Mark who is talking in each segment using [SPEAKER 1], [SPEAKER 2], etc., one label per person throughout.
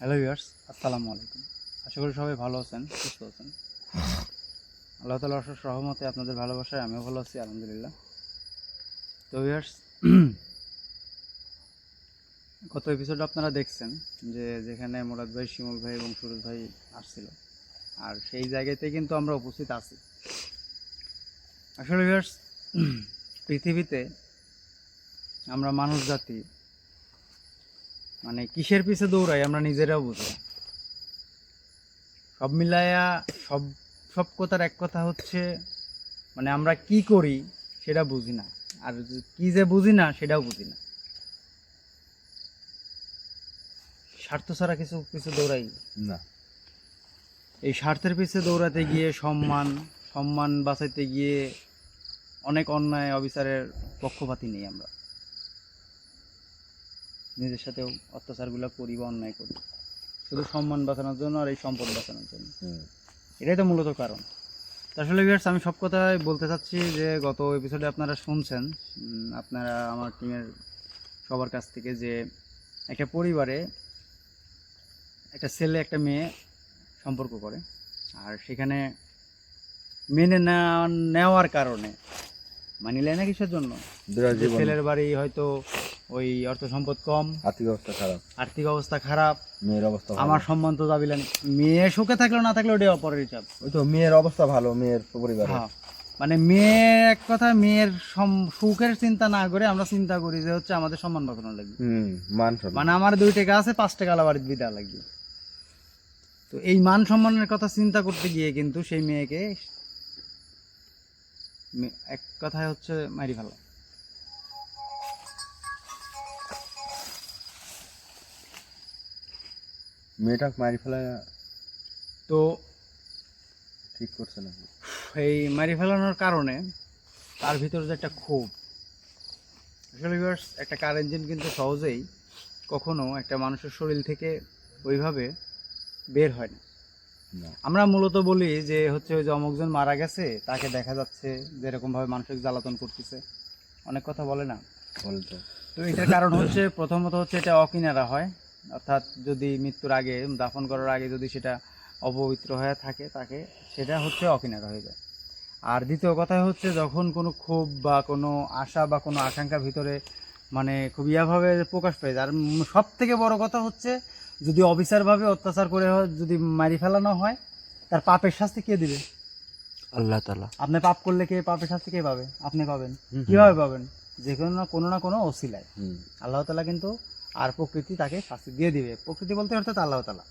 [SPEAKER 1] Hello viewers আসসালামু আলাইকুম। আশা করি সবাই ভালো আছেন, সুস্থ আছেন। আল্লাহ তালা অশেষ সহমতে আপনাদের ভালোবাসায় আমিও ভালো আছি, আলহামদুলিল্লাহ। তো ভিউয়ার্স গত এপিসোড আপনারা দেখছেন যে যেখানে মুরাদ ভাই, শিমুল ভাই এবং সুরজ ভাই আসছিল। আর সেই জায়গাতে কিন্তু আমরা উপস্থিত আছি। আসলে ভিউয়ার্স পৃথিবীতে আমরা মানুষ জাতি মানে কিসের পিছে দৌড়াই আমরা নিজেরাও বুঝি। সব মিলায়া সব সব কথার এক কথা হচ্ছে মানে আমরা কি করি সেটা বুঝি না। আর কি যে বুঝি না সেটাও বুঝি না। স্বার্থ ছাড়া কিছু কিছু দৌড়াই?
[SPEAKER 2] না।
[SPEAKER 1] এই স্বার্থের পিছে দৌড়াতে গিয়ে সম্মান সম্মান বাঁচাইতে গিয়ে অনেক অন্যায় অবিচারের পক্ষপাতি নেই আমরা। নিজের সাথেও অত্যাচারগুলো করি বা অন্যায় করি। শুধু সম্মান বাঁচানোর জন্য আর এই সম্পদ বাঁচানোর জন্য। এটাই তো মূলত কারণ। আসলে ভিউয়ার্স আমি সব কথাই বলতে চাচ্ছি যে গত এপিসোডে আপনারা শুনছেন আপনারা আমার টিমের সবার কাছ থেকে যে একটা পরিবারে একটা ছেলে একটা মেয়ে সম্পর্ক করে। আর সেখানে মেনে নেওয়া- নেওয়ার কারণে মানিলে না কিসের জন্য? ছেলের বাড়ি হয়তো ওই অর্থ সম্পদ কম
[SPEAKER 2] আর্থিক অবস্থা খারাপ।
[SPEAKER 1] আর্থিক অবস্থা খারাপ।
[SPEAKER 2] মেয়ের অবস্থা
[SPEAKER 1] আমার সম্মান তো দাবিলেন মেয়ে সুখে থাকলেও না থাকলেও ওটা অপরের হিসাব।
[SPEAKER 2] ওই তো মেয়ের অবস্থা ভালো মেয়ের পরিবার।
[SPEAKER 1] হ্যাঁ। মানে মেয়ে এক কথা মেয়ের সুখের চিন্তা না করে আমরা চিন্তা করি যে হচ্ছে আমাদের সম্মান বাঁচানো লাগবে।
[SPEAKER 2] মান
[SPEAKER 1] মানে আমার দুই টাকা আছে পাঁচ টাকা আলা বাড়িতে বিদা লাগবে। তো এই মান সম্মানের কথা চিন্তা করতে গিয়ে কিন্তু সেই মেয়েকে এক কথায় হচ্ছে মারি ফেলা।
[SPEAKER 2] মেয়েটা মারি ফেলা
[SPEAKER 1] তো
[SPEAKER 2] ঠিক করছে না।
[SPEAKER 1] এই মারি ফেলানোর কারণে তার ভিতরে যে একটা ক্ষোভ। আসলে viewers, একটা কার ইঞ্জিন কিন্তু সহজেই কখনো একটা মানুষের শরীর থেকে ওইভাবে বের হয় না। আমরা মূলত বলি যে হচ্ছে ওই যে অমুকজন মারা গেছে তাকে দেখা যাচ্ছে যেরকম ভাবে মানসিক জ্বালাতন করতেছে। অনেক কথা বলে না।
[SPEAKER 2] বলে তো।
[SPEAKER 1] তো এটার কারণ হচ্ছে প্রথমত হচ্ছে এটা অকিনারা হয়। অর্থাৎ যদি মৃত্যুর আগে দাফন করার আগে যদি সেটা অপবিত্র হয়ে থাকে তাকে সেটা হচ্ছে অকিনারা হয়ে যায়। আর দ্বিতীয় কথা হচ্ছে যখন কোনো ক্ষোভ বা কোনো আশা বা কোনো আকাঙ্ক্ষা ভিতরে মানে খুব ইয়াভাবে প্রকাশ পেয়ে যায়। আর সব থেকে বড় কথা হচ্ছে যদি অবিচারভাবে অত্যাচার করে হয়, যদি মারি ফেলানো হয় তার পাপের শাস্তি কে দিবে?
[SPEAKER 3] আল্লাহ তালা
[SPEAKER 1] আপনি পাপ করলে কে পাপের শাস্তি কে পাবে? আপনি পাবেন। কীভাবে পাবেন? যে কোনো না কোনো না কোনো অসিলায় আল্লাহ তালা কিন্তু আর প্রকৃতি তাকে শাস্তি দিয়ে দিবে। প্রকৃতি বলতে অর্থাৎ আল্লাহ তালা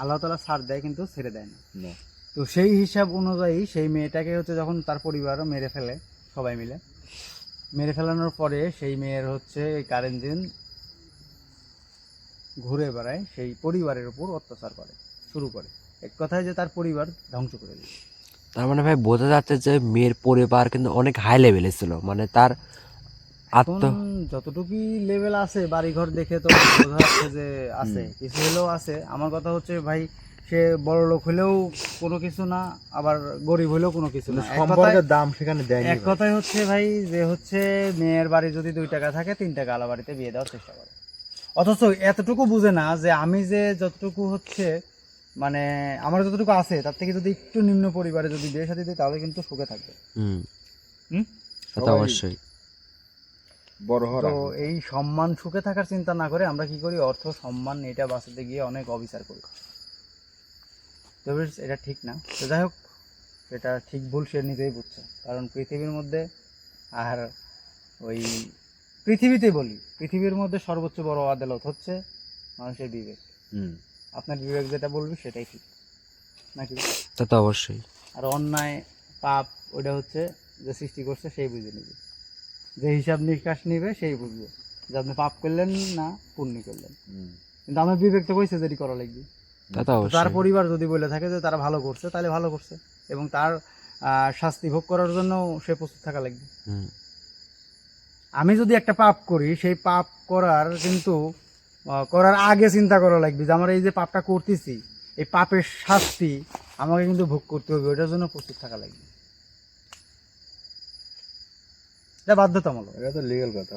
[SPEAKER 1] আল্লাহ তালা ছাড় দেয় কিন্তু ছেড়ে দেয় না। তো সেই হিসাব অনুযায়ী সেই মেয়েটাকে হচ্ছে যখন তার পরিবারও মেরে ফেলে সবাই মিলে মেরে ফেলানোর পরে সেই মেয়ের হচ্ছে কার ইঞ্জিন ঘুরে বেড়ায় সেই পরিবারের উপর অত্যাচার করে শুরু করে। এক কথায় যে তার পরিবার ধ্বংস করে দিবে
[SPEAKER 3] তার মানে ভাই বোঝা যাচ্ছে যে মেয়ের পরিবার কিন্তু অনেক হাই লেভেলে ছিল। মানে তার আত্ম
[SPEAKER 1] যতটুকুই লেভেল আছে বাড়িঘর দেখে তো বোঝা যাচ্ছে যে আছে কিছু হলেও আছে। আমার কথা হচ্ছে ভাই সে বড় লোক হলেও কোনো কিছু না আবার গরিব হলেও কোনো কিছু না। এক কথায়-
[SPEAKER 2] সম্পর্কের দাম সেখানে দেয়নি
[SPEAKER 1] এক কথায় হচ্ছে ভাই যে হচ্ছে মেয়ের বাড়ি যদি দুই টাকা থাকে তিন টাকা আলা বাড়িতে বিয়ে দেওয়ার চেষ্টা করে। অথচ এতটুকু বুঝে না যে আমি যে যতটুকু হচ্ছে মানে আমার যতটুকু আছে তার থেকে যদি একটু নিম্ন পরিবারে যদি বিয়ে সাথে দিই তাহলে কিন্তু সুখে থাকবে।
[SPEAKER 3] হুম। অবশ্যই।
[SPEAKER 2] বড়
[SPEAKER 1] তো এই সম্মান সুখে থাকার চিন্তা না করে আমরা কি করি? অর্থ সম্মান এটা বাঁচাতে গিয়ে অনেক অবিচার করি। তো এটা ঠিক না। তো যাই হোক সেটা ঠিক ভুল সে নিজেই বুঝছে। কারণ পৃথিবীর মধ্যে আর ওই পৃথিবীতে বলি পৃথিবীর মধ্যে সর্বোচ্চ বড় আদালত হচ্ছে মানুষের বিবেক।
[SPEAKER 2] হুম।
[SPEAKER 1] আপনার বিবেক যেটা বলবি সেটাই ঠিক। নাকি?
[SPEAKER 3] তা তো অবশ্যই।
[SPEAKER 1] আর অন্যায় পাপ ওটা হচ্ছে যে সৃষ্টি করছে সেই বুঝে নেবে। যে হিসাব নিকাশ নিবে সেই বুঝবে। যে আপনি পাপ করলেন না পুণ্য করলেন। কিন্তু আমার বিবেক তো কইছে যেটি করা লাগবে। তার পরিবার যদি বলে থাকে যে তারা ভালো করছে তাহলে ভালো করছে। এবং তার শাস্তি ভোগ করার জন্য সে প্রস্তুত থাকা লাগবে। আমি যদি একটা পাপ করি সেই পাপ করার কিন্তু করার আগে চিন্তা করা লাগবে যে আমার এই যে পাপটা করতেছি এই পাপের শাস্তি আমাকে কিন্তু ভোগ করতে হবে ওটার জন্য প্রস্তুত থাকা লাগবে। এটা বাধ্যতামূলক।
[SPEAKER 2] এটা তো লিগেল কথা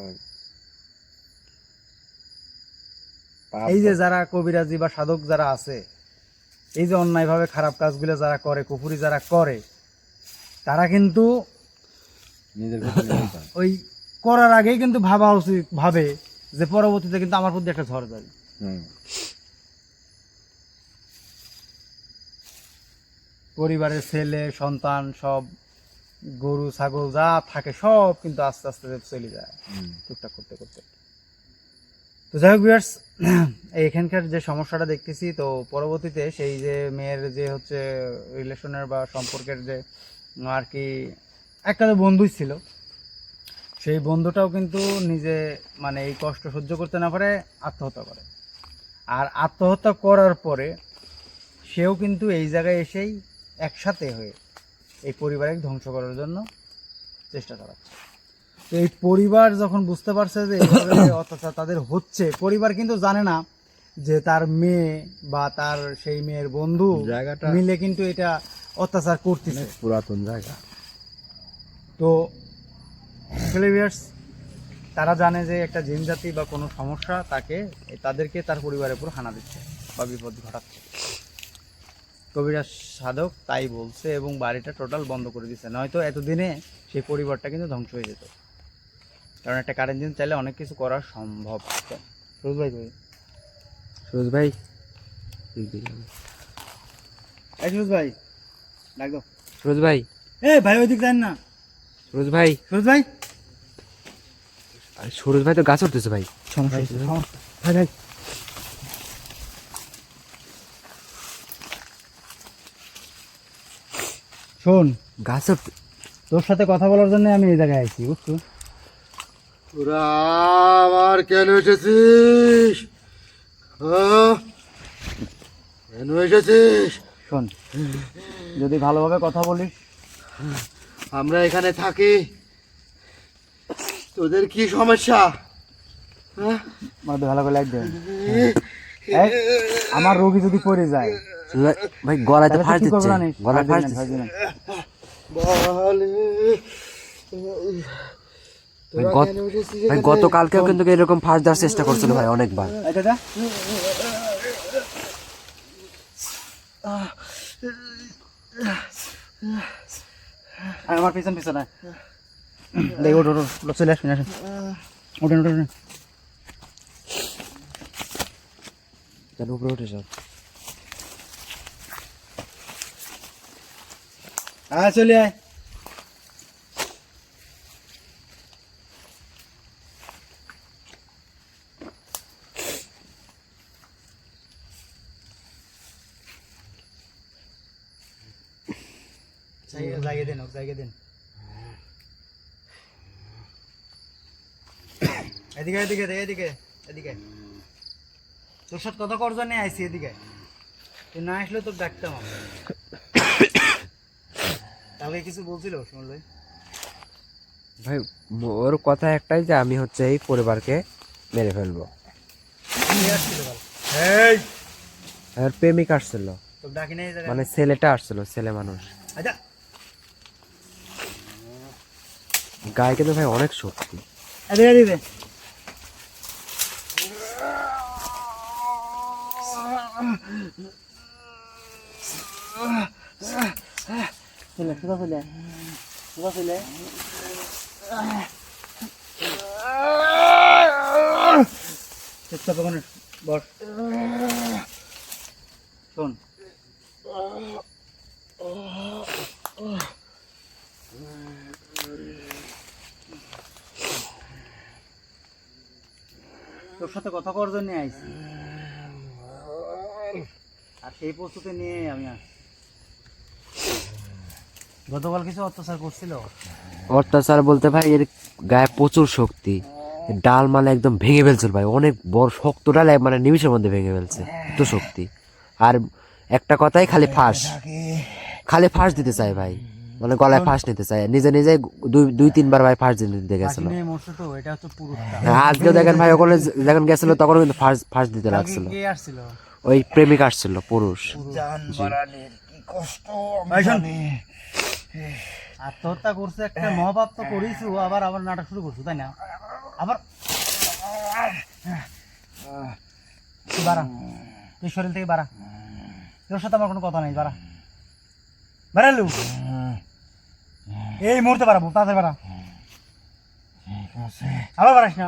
[SPEAKER 2] পাপ
[SPEAKER 1] এই যে যারা কবিরাজি বা সাধক যারা আছে এই যে অন্যায়ভাবে খারাপ কাজগুলো যারা করে কুপুরি যারা করে তারা কিন্তু। ওই করার আগেই কিন্তু ভাবা উচিত ভাবে যে পরবর্তীতে কিন্তু আমার প্রতি একটা ঝড় যাবে। পরিবারের ছেলে সন্তান সব গরু ছাগল যা থাকে সব কিন্তু আস্তে আস্তে চলে যায় টুকটাক করতে করতে। তো যাই হোক ভিউয়ার্স এখানকার যে সমস্যাটা দেখতেছি তো পরবর্তীতে সেই যে মেয়ের যে হচ্ছে রিলেশনের বা সম্পর্কের যে আর কি একটা বন্ধুই ছিল সেই বন্ধুটাও কিন্তু নিজে মানে এই কষ্ট সহ্য করতে না পারে আত্মহত্যা করে। আর আত্মহত্যা করার পরে সেও কিন্তু এই জায়গায় এসেই একসাথে হয়ে এই পরিবারকে ধ্বংস করার জন্য চেষ্টা চালাচ্ছে। তো এই পরিবার যখন বুঝতে পারছে যে এইভাবে অত্যাচার তাদের হচ্ছে পরিবার কিন্তু জানে না যে তার মেয়ে বা তার সেই মেয়ের বন্ধু
[SPEAKER 2] জায়গাটা
[SPEAKER 1] মিলে কিন্তু এটা অত্যাচার করতেছে।
[SPEAKER 2] পুরাতন জায়গা।
[SPEAKER 1] তো তারা জানে যে একটা জিন জাতি বা কোনো সমস্যা তাকে তাদেরকে তার পরিবারের উপর হানা দিচ্ছে বা বিপদ ঘটাচ্ছে। কবিরাজ সাধক তাই বলছে এবং বাড়িটা টোটাল বন্ধ করে দিচ্ছে নয়তো এতদিনে সেই পরিবারটা কিন্তু ধ্বংস হয়ে যেত। কারণ একটা কারেন্ট জিন চাইলে অনেক কিছু করা সম্ভব সুরজ ভাই কই?
[SPEAKER 3] সুরজ ভাই।
[SPEAKER 1] এই সুরজ ভাই ডাক দাও।
[SPEAKER 3] সুরজ ভাই?
[SPEAKER 1] এ ভাই ওইদিক যান না।
[SPEAKER 3] সুরজ ভাই?
[SPEAKER 1] সুরজ ভাই?
[SPEAKER 3] আরে সুরজ ভাই তো গাছ উঠতেছে ভাই।
[SPEAKER 1] সমস্যা।
[SPEAKER 3] ভাই ভাই।
[SPEAKER 1] শোন
[SPEAKER 3] গাছ
[SPEAKER 1] তোর সাথে কথা বলার জন্য আমি এই জায়গায় আইছি বুঝছ?
[SPEAKER 2] তোরা আবার কেন এসেছিস? হ্যাঁ? কেন এসেছিস?
[SPEAKER 1] শোন যদি ভালোভাবে কথা বলিস।
[SPEAKER 2] আমরা এখানে থাকি। তোদের কি সমস্যা? হ্যাঁ?
[SPEAKER 1] মধ্যে ভালো করে লাগবে আমার রোগী যদি পড়ে যায়
[SPEAKER 3] ভাই গলায় তো ফাঁস দিচ্ছে গলায়
[SPEAKER 1] ফাঁস
[SPEAKER 3] দিচ্ছে ভাই? গতকালকেও কিন্তু এরকম ফাঁস দেওয়ার চেষ্টা করছিল ভাই অনেকবার
[SPEAKER 1] আমার পিছন পিছন আয়। দেখ ওঠ ওঠ ওঠ, চলে আসুন আসুন ওঠেন ওঠেন ওঠেন।
[SPEAKER 3] কেন উপরে উঠে যাও
[SPEAKER 1] আয় চলে আয়। এদিকে এদিকে এদিকে এদিকে। তোর সাথে কথা করার জন্য আইসি এদিকে। তুই না আসলে তোর ডাকতাম আমি। কালকে কিছু বলছিল সুমন ভাই।
[SPEAKER 3] ভাই ওর কথা একটাই যে আমি হচ্ছে এই পরিবারকে মেরে ফেলব। আর প্রেমিক আসছিল? মানে ছেলেটা আসছিল ছেলে মানুষ।
[SPEAKER 1] আচ্ছা।
[SPEAKER 3] গায়ে কিন্তু ভাই অনেক শক্তি।
[SPEAKER 1] সোজা চলে সোজা চলে চেষ্টা বস। শোন। তোর সাথে কথা করার জন্য আইছি। আর সেই প্রস্তুতি নিয়ে আমি আসছি। গতকাল কিছু অত্যাচার করছিল?
[SPEAKER 3] অত্যাচার বলতে ভাই এর গায়ে প্রচুর শক্তি। ডাল মানে একদম ভেঙে ফেলছিল ভাই অনেক বড় শক্ত ডাল মানে নিমিষের মধ্যে ভেঙে ফেলছে এত শক্তি। আর একটা কথাই খালি ফাঁস। খালি ফাঁস দিতে চায় ভাই মানে গলায় ফাঁস নিতে চায়। নিজে নিজে দুই দুই তিনবার ভাই ফাঁস দিতে গেছিল।
[SPEAKER 1] তো
[SPEAKER 3] হ্যাঁ, আজকেও দেখেন ভাই ওখানে যখন গেছিল তখন কিন্তু ফাঁস ফাঁস দিতে লাগছিল। ওই প্রেমিক আসছিল পুরুষ।
[SPEAKER 1] আত্মহত্যা করছে একটা মহাপাপ তো করেইছু আবার আবার নাটক শুরু করছ, তাই না? আবার বাড়া, তুই শরীর থেকে বাড়া। তোর সাথে আমার কোনো কথা নেই, বাড়া। বাড়ালু এই মুহূর্তে বাড়াবো তাড়াতাড়ি বাড়া। আবার বাড়াস না।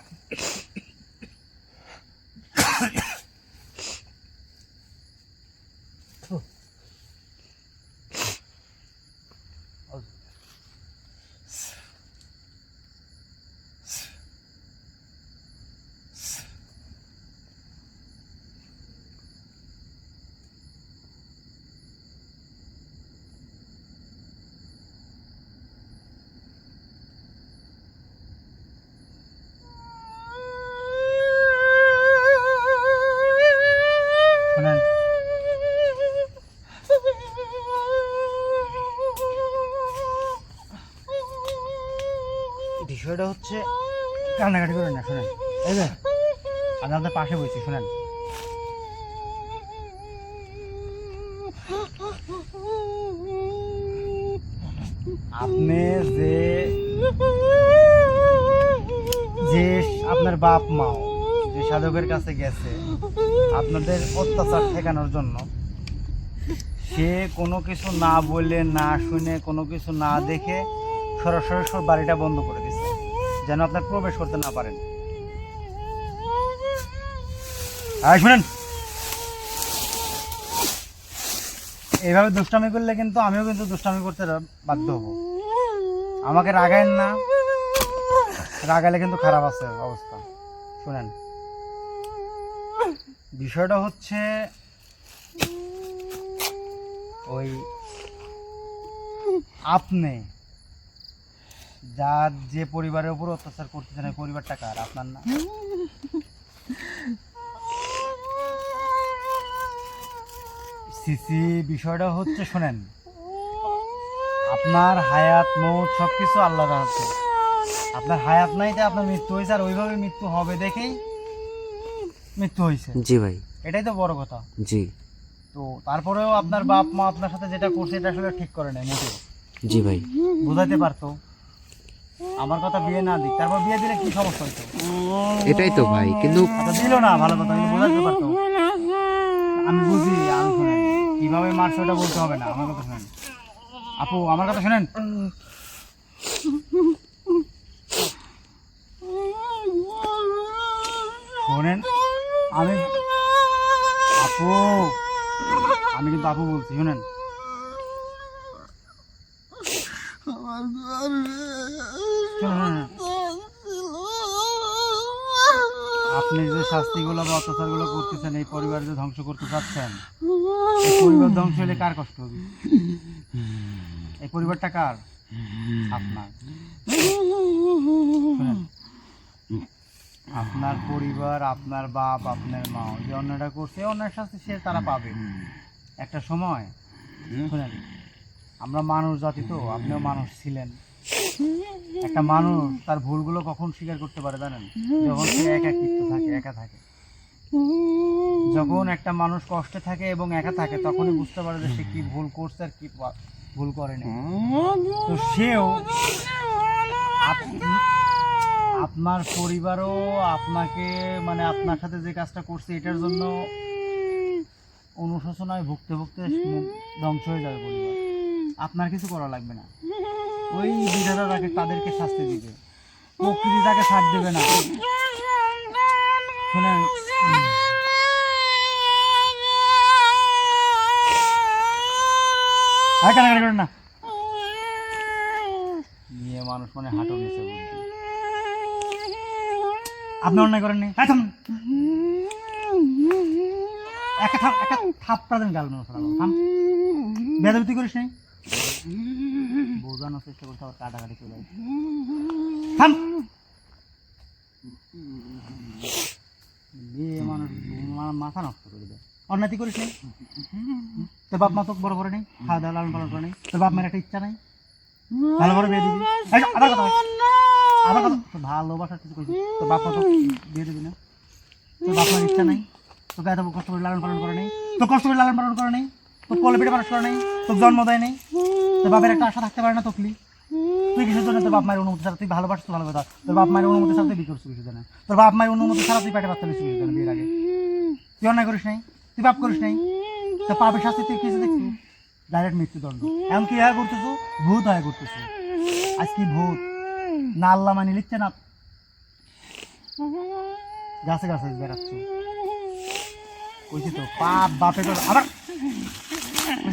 [SPEAKER 1] কান্নাকাটি করেন না, শোনেন। এই যে, আমি আপনার পাশে বসছি, শোনেন। আপনি যে যে আপনার বাপ মাও যে সাধকের কাছে গেছে, আপনাদের অত্যাচার ঠেকানোর জন্য, সে কোনো কিছু না বলে, না শুনে, কোনো কিছু না দেখে সরাসরি সব বাড়িটা বন্ধ করে দিচ্ছে। যেন আপনার প্রবেশ করতে না পারেন। শুনেন। এইভাবে দুষ্টামি করলে কিন্তু আমিও কিন্তু দুষ্টামি করতে বাধ্য হব। আমাকে রাগায়েন না। রাগালে কিন্তু খারাপ আছে অবস্থা। শুনেন। বিষয়টা হচ্ছে ওই আপনি যার যে পরিবারের উপর অত্যাচার করতেছেন ওই পরিবারটা কার? আপনার না? সিসি বিষয়টা হচ্ছে শোনেন আপনার হায়াত মৌত সব কিছু আল্লাহর হাতে আপনার হায়াত নাই যে আপনার মৃত্যু হয়েছে আর ওইভাবে মৃত্যু হবে দেখেই মৃত্যু হয়েছে।
[SPEAKER 3] জি ভাই।
[SPEAKER 1] এটাই তো বড় কথা।
[SPEAKER 3] জি।
[SPEAKER 1] তো তারপরেও আপনার বাপ মা আপনার সাথে যেটা করছে এটা আসলে ঠিক করে নাই মোটেও।
[SPEAKER 3] জি ভাই।
[SPEAKER 1] বুঝাইতে পারতো। আমার কথা বিয়ে না দিক তারপর বিয়ে দিলে কি সমস্যা হইতো?
[SPEAKER 3] এটাই তো ভাই কিন্তু
[SPEAKER 1] আচ্ছা দিল না ভালো কথা কিন্তু বোঝাইতে পারতো। আমি বুঝি আমি শুনেন কীভাবে মারছে ওটা বলতে হবে না আমার কথা শুনেন। আপু আমার কথা শুনেন? শোনেন আমি আপু আমি কিন্তু আপু বলছি শুনেন। শুনুন, আপনি যে শাস্তিগুলো বা অত্যাচারগুলো করতেছেন, এই পরিবার যে ধ্বংস করতে চাচ্ছেন পরিবার ধ্বংস হলে কার কষ্ট হবে? এই পরিবারটা কার? আপনার। আপনার পরিবার, আপনার বাপ, আপনার মা যে অন্যটা করছে অন্যের শাস্তি সে, তারা পাবে। একটা সময় আমরা মানুষ জাতি তো, আপনিও মানুষ ছিলেন। একটা মানুষ তার ভুলগুলো কখন স্বীকার করতে পারে জানেন? যখন সে একাকিত্ব থাকে, একা থাকে। যখন একটা মানুষ কষ্টে থাকে এবং একা থাকে, তখনই বুঝতে পারে যে সে কি ভুল করছে আর কি ভুল করেনি তো সেও আপ- আপনার পরিবারও আপনাকে মানে আপনার সাথে যে কাজটা করছে, এটার জন্য অনুশোচনায় ভুগতে ভুগতে ধ্বংস হয়ে যাবে পরিবার। আপনার কিছু করা লাগবে না। ওই বিধাতা তাকে তাদেরকে শাস্তি দিবে। প্রকৃতি তাকে ছাড় দেবে না। উম, আর কান্নাকাটি করেন না। মেয়ে মানুষ মানে হাঁটু অন্যায় থাপ একটা করিস নাই বোঝানোর চেষ্টা করতে আবার কাটাকাটি চলে মেয়ে মানুষ মাথা নষ্ট করে দেয়। অন্যায় করিস নাই তোর বাপ মা তো বড় করে নেই, খাওয়া দাওয়া লালন পালন করে নেই, তোর বাপ মায়ের একটা ইচ্ছা নাই। ভালো করে বিয়ে দিবি। কথা। আবার কথা ভালোবাসার কিছু কইছি তোর বাপ মা তো বিয়ে দিবি না। তোর বাপ মায়ের ইচ্ছা নাই। তোকে এত কষ্ট করে লালন পালন করে নেই। তো কষ্ট করে লালন পালন করে নেই। তোর কলে মানুষ করে নেই, তোর জন্ম দেয় তোর বাপের একটা আশা থাকতে পারে না তকলি তুই কিসের জন্য তোর বাপ মায়ের অনুমতি ছাড়া তুই ভালোবাসিস ভালো কথা তোর বাপ মায়ের অনুমতি ছাড়া তুই বিয়ে করছিস কিসের জন্য? তোর বাপ মায়ের অনুমতি ছাড়া তুই পেটে বাচ্চা নিচ্ছিস কিসের জন্য বিয়ের আগে? তুই অন্যায় করিস নাই, তুই পাপ করিস নাই। তো পাপের শাস্তি তুই কিছু দেখছিস? ডাইরেক্ট মৃত্যুদণ্ড। এমন কি হয়ে করতেছ ভূত হয়ে করতেছ আজ কি ভূত। না আল্লাহ মানে লিখছে না। গাছে গাছে বেড়াচ্ছ। কইছি তো, পাপ বাপে আবার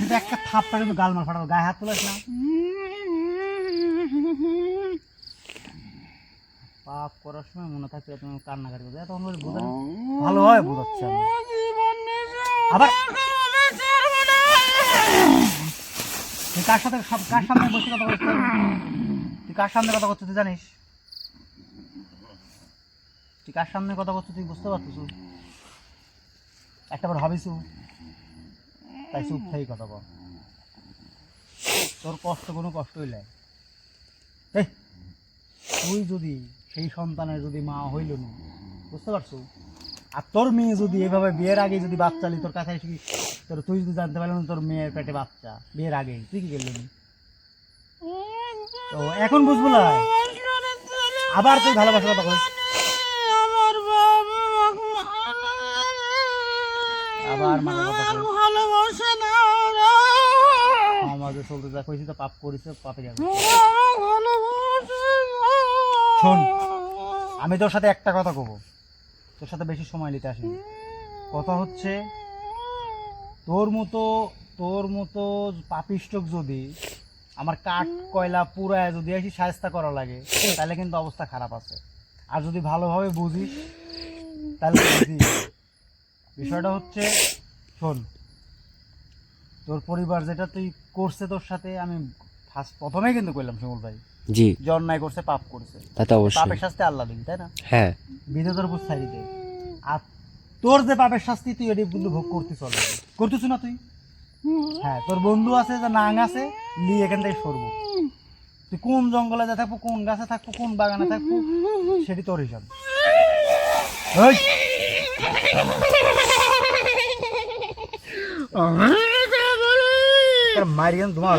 [SPEAKER 1] তো একটা থাপটা কিন্তু গাল মার ফাটাবো গায়ে হাত তুলিস না পাপ করার সময় মনে থাকছে তুমি কান্নাকাটি করবে। এত অনুভূতি বোঝা ভালো হয় বোঝাচ্ছে আবার তুই কার সাথে সব কার সামনে বসে কথা বলছিস? তুই কার সামনে কথা করছিস তুই জানিস? তুই কার সামনে কথা করছিস তুই বুঝতে পারছিস একটা বার ভাবিস তাই থেকে কথা তোর কষ্ট কোনো কষ্টই নাই। তুই যদি সেই সন্তানের যদি মা হইল না, বুঝতে পারছ? আর তোর মেয়ে যদি এভাবে বিয়ের আগে যদি বাচ্চা লি, তোর কাছে এসে তোর তুই যদি জানতে পারলি তোর মেয়ের পেটে বাচ্চা বিয়ের আগে তুই কি করলি তো এখন বুঝব না। আবার তুই ভালোবাসার কথা কইস। আবার মাঝে কথা আমাদের চলতে যা কইছি তো পাপ করেছে, পাপে যাবে শোন, আমি তোর সাথে একটা কথা কব। তোর সাথে বেশি সময় নিতে আসিনি। কথা হচ্ছে, তোর মতো তোর মতো পাপিষ্টক যদি আমার কাঠ, কয়লা পুরায় যদি আসি সায়স্তা করা লাগে, তাহলে কিন্তু অবস্থা খারাপ আছে। আর যদি ভালোভাবে বুঝিস, তাহলে বিষয়টা হচ্ছে, শোন তোর পরিবার যেটা তুই করছে তোর সাথে আমি ফার্স্ট প্রথমেই কিন্তু করলাম শিমুল ভাই।
[SPEAKER 3] জি।
[SPEAKER 1] যে অন্যায় করছে পাপ করছে।
[SPEAKER 3] তা তো অবশ্যই।
[SPEAKER 1] পাপের শাস্তি আল্লাহ দিবি তাই না?
[SPEAKER 3] হ্যাঁ।
[SPEAKER 1] বিধে তোর উপর ছাড়ি দে আর তোর যে পাপের শাস্তি তুই এটি কিন্তু ভোগ করতে চলে করতেছ না তুই? হ্যাঁ তোর বন্ধু আছে যে নাং আছে লি এখান থেকে সরবো। তুই কোন জঙ্গলে যা থাকব কোন গাছে থাকব কোন বাগানে থাকব সেটি তোর হিসাব। ওই! তোর মারিয়ান ধোঁয়া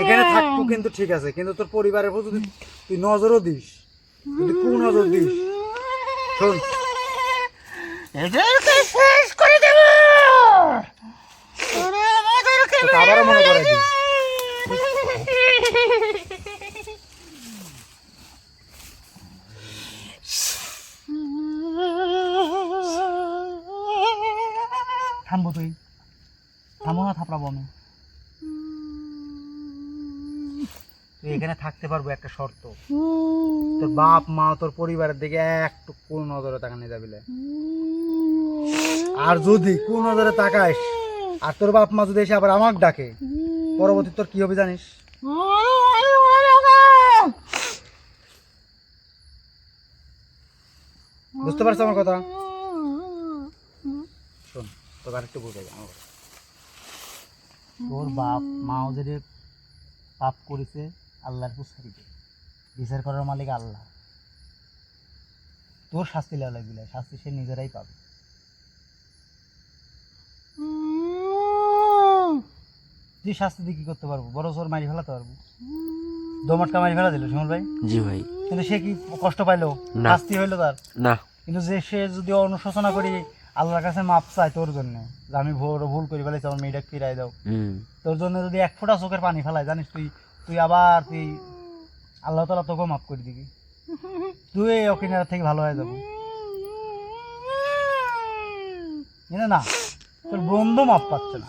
[SPEAKER 1] এখানে থাকব কিন্তু ঠিক আছে কিন্তু তোর পরিবারের প্রতি যদি তুই নজরও দিস যদি কু নজর দিস। শোন। তোকে আবারও মনে করে দিই না আমি এখানে থাকতে পারব, একটা শর্ত তোর বাপ, মা, তোর পরিবারের দিকে একটু কোন নজরে তাকানো যাবি। আর যদি কোন নজরে তাকাইস আর তোর বাপ, মা যদি এসে আবার আমাকে ডাকে, পরবর্তী তোর কি হবে জানিস বুঝতে পারছ আমার কথা শোন, তোকে আরেকটু বুঝে আমার কথা। তোর বাপ মাও যদি পাপ করেছে আল্লাহর পুষ্কারিতে বিচার করার মালিক আল্লাহ। তোর শাস্তি লেওয়া লাগবে শাস্তি সে নিজেরাই পাবে। তুই শাস্তি দিয়ে কি করতে পারব? বড় জোর মারি ফেলাতে পারব? দোমটকা মারি ফেলা দিল শিমুল ভাই?
[SPEAKER 3] জি ভাই।
[SPEAKER 1] কিন্তু সে কি কষ্ট পাইলো? শাস্তি হইল তার?
[SPEAKER 3] না।
[SPEAKER 1] কিন্তু যে সে যদি অনুশোচনা করি আল্লাহর কাছে মাপ চাই তোর জন্য। যে আমি ভুল ভুল করি ফেলেছি আমার মেয়েটা ফিরাই দাও। তোর জন্য যদি এক ফোঁটা চোখের পানি ফেলায় জানিস তুই তুই আবার তুই আল্লাহ তালা তোকেও মাফ করে দিবি। তুই এই অকিনার থেকে ভালো হয়ে যাব। জানে না? তোর বন্ধু মাপ পাচ্ছে না।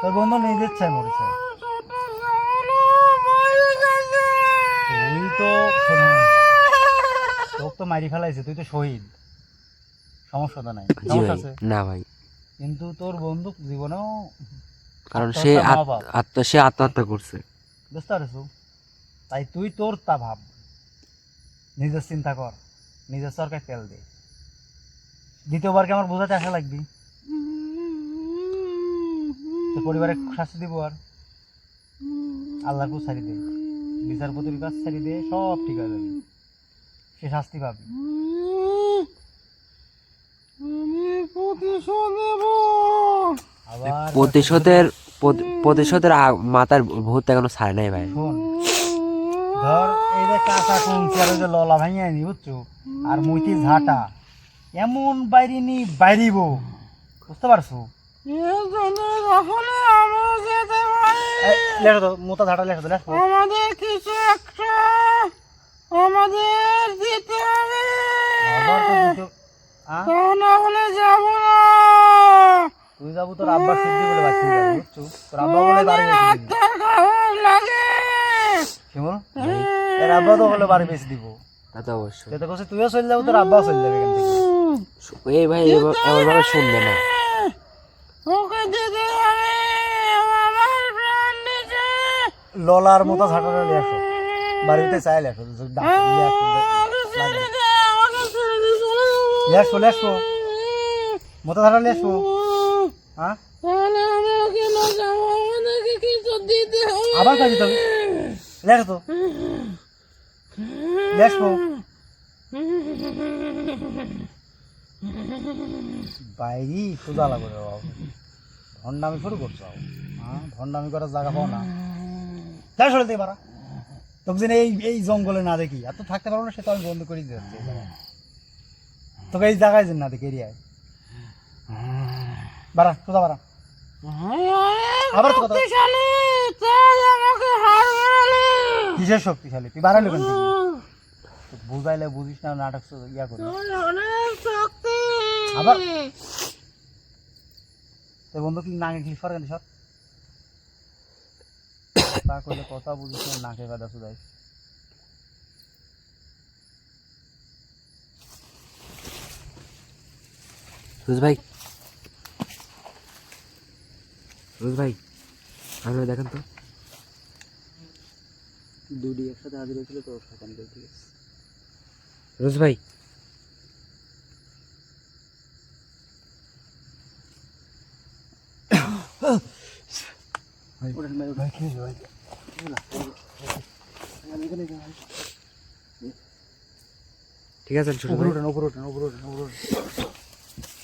[SPEAKER 1] তোর বন্ধু নিজের চাই মরেছে। তুই তো তোকে তো মারি ফেলাইছে তুই তো শহীদ। সমস্যা তো নাই। সমস্যা আছে।
[SPEAKER 3] না ভাই।
[SPEAKER 1] কিন্তু তোর বন্ধু জীবনেও
[SPEAKER 3] কারণ সে। আত্ম সে আত্মহত্যা করছে।
[SPEAKER 1] বুঝতে পারছ তাই তুই তোর তা ভাব। নিজের চিন্তা কর। নিজের সরকার তেল দে। দ্বিতীয়বারকে আমার বোঝাতে আসা লাগবি? পরিবারে শাস্তি দিব আর। আল্লাহর ছাড়ি দে। বিচারপতির কাছে ছাড়ি দে সব ঠিক হয়ে যাবে। সে শাস্তি পাবে
[SPEAKER 4] আমি প্রতিশোধ নেব
[SPEAKER 1] আবার
[SPEAKER 3] প্রতিশোধের প্রতিশোধের মাথার ভূত এখনও ছাড়ে নাই ভাই।
[SPEAKER 1] ধর এই যে কাঁচা কমছে যে ললা ভাঙিয়ে নি বুঝছ? আর মুইতি ঝাঁটা। এমন বাইরিনি বাইরিব। বুঝতে পারছ? লেখো তো মোতা ঝাঁটা লেখো তো লেখো।
[SPEAKER 4] আমাদের কিছু একটা আমাদের দিতে হবে।
[SPEAKER 1] আবার তো
[SPEAKER 4] না হলে যাব না।
[SPEAKER 1] তুই যাব তোর আব্বার সিদ্ধি বলে বাচ্চা যাবে বুঝছ? তোর আব্বা বলে বাড়ি বেশি দিবি।
[SPEAKER 4] তার খাবার লাগে।
[SPEAKER 1] শিমুল এর আব্বা তো বলে বাড়ি বেশি দিব।
[SPEAKER 3] তা তো অবশ্যই।
[SPEAKER 1] যেতে কছে তুইও চলে যাব তোর আব্বাও চলে যাবে এখান থেকে।
[SPEAKER 3] এই ভাই এবার- এমন ভাবে শুনবে না।
[SPEAKER 4] ওকে দিতে আমার প্রাণ দিতে।
[SPEAKER 1] ললার মতো আসো। বাড়িতে চাইলে আসো নিয়ে আসো মতো ঝাঁটা নিয়ে হ্যাঁ? আবার কাজে তো। আসো বাইরি লাগবে বাবু। শুরু করছ। হ্যাঁ? ভণ্ডামি করার জায়গা পাও না। তাই সরে পারা তোকে এই এই জঙ্গলে না দেখি। আর তো থাকতে পারব না, সে তো আমি বন্ধ করে দিতে। তোকে এই জায়গায় যেন না দেখি এরিয়ায় বাড়া সোজা বাড়া? আবার তো কথা কিসের শক্তিশালী? তুই বাড়ালি কেন? বুঝাইলে বুঝিস না, নাটক ইয়া করি আবার? তো বন্ধু, কি নাকে কি সর কেন সর। তা করলে কথা বুঝিস না, নাকে কাদা শুধাই
[SPEAKER 3] রোজ ভাই। রোজ ভাই আপনারা দেখেন তো।
[SPEAKER 5] দুটি একসাথে হাজির হয়েছিল তো ঠিক আছে
[SPEAKER 3] রোজ ভাই। ঠিক আছে ছোট
[SPEAKER 1] উপরে ওঠেন উপরে ওঠেন উপরে ওঠেন উপরে ওঠেন।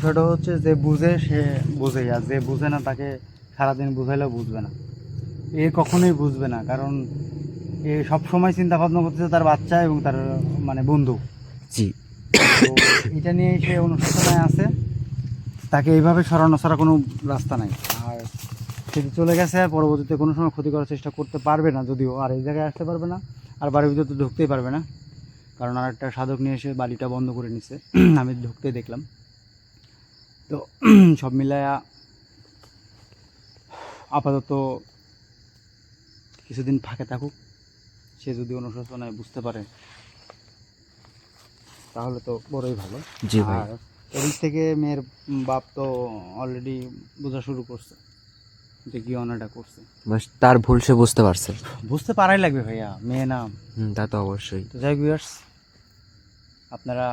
[SPEAKER 1] বিষয়টা হচ্ছে যে বুঝে সে বুঝে আর যে বুঝে না তাকে সারাদিন বুঝাইলেও বুঝবে না। এ কখনোই বুঝবে না কারণ এ সব সময় চিন্তা ভাবনা করতেছে তার বাচ্চা এবং তার মানে বন্ধু।
[SPEAKER 3] জি।
[SPEAKER 1] তো এটা নিয়ে সে অনুশোচনায় আছে। তাকে এইভাবে সরানো ছাড়া কোনো রাস্তা নাই। আর সে চলে গেছে আর পরবর্তীতে কোনো সময় ক্ষতি করার চেষ্টা করতে পারবে না যদিও আর এই জায়গায় আসতে পারবে না আর বাড়ির ভিতরে তো ঢুকতেই পারবে না। কারণ আর একটা সাধক নিয়ে এসে বাড়িটা বন্ধ করে নিছে। আমি ঢুকতে দেখলাম। তো সব মিলায়া আপাতত কিছুদিন ফাঁকে থাকুক সে যদি অনুশোচনায় বুঝতে পারে তাহলে তো বড়ই ভালো।
[SPEAKER 3] জি ভাই।
[SPEAKER 1] আর এদিক থেকে মেয়ের বাপ তো অলরেডি বোঝা শুরু করছে যে কি অনাটা করছে।
[SPEAKER 3] বাস তার ভুল সে বুঝতে পারছে।
[SPEAKER 1] বুঝতে পারাই লাগবে ভাইয়া মেয়ে না।
[SPEAKER 3] হুম তা তো অবশ্যই।
[SPEAKER 1] তো যাই ভিউয়ার্স আপনারা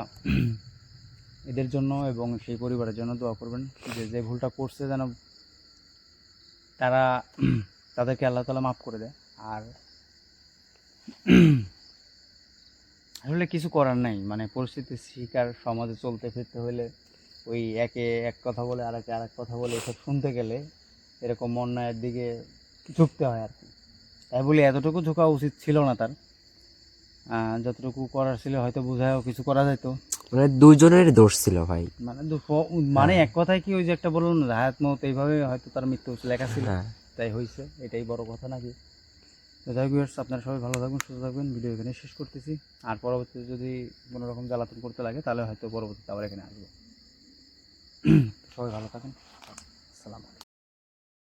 [SPEAKER 1] এদের জন্য এবং সেই পরিবারের জন্য দোয়া করবেন যে যে ভুলটা করছে যেন তারা তাদেরকে আল্লাহ তালা মাফ করে দেয়। আর আসলে কিছু করার নাই মানে পরিস্থিতির শিকার সমাজে চলতে ফিরতে হলে ওই একে এক কথা বলে আর একে আরেক কথা বলে এসব শুনতে গেলে এরকম অন্যায়ের দিকে ঝুঁকতে হয় আর কি। তাই বলি এতটুকু ঝোঁকা উচিত ছিল না তার। যতটুকু করার ছিল হয়তো বোঝায়ও কিছু করা যেত
[SPEAKER 3] মানে দুইজনের দোষ ছিল ভাই।
[SPEAKER 1] মানে মানে এক কথায় কি ওই যে একটা বললাম না হায়াত মত এইভাবে হয়তো তার মৃত্যু লেখা ছিল।
[SPEAKER 3] হ্যাঁ।
[SPEAKER 1] তাই হয়েছে এটাই বড় কথা নাকি? তো যাই হোক আপনারা সবাই ভালো থাকবেন সুস্থ থাকবেন ভিডিও এখানে শেষ করতেছি। আর পরবর্তীতে যদি কোনো রকম জ্বালাতন করতে লাগে তাহলে হয়তো পরবর্তীতে আবার এখানে আসব। সবাই ভালো থাকেন। সালাম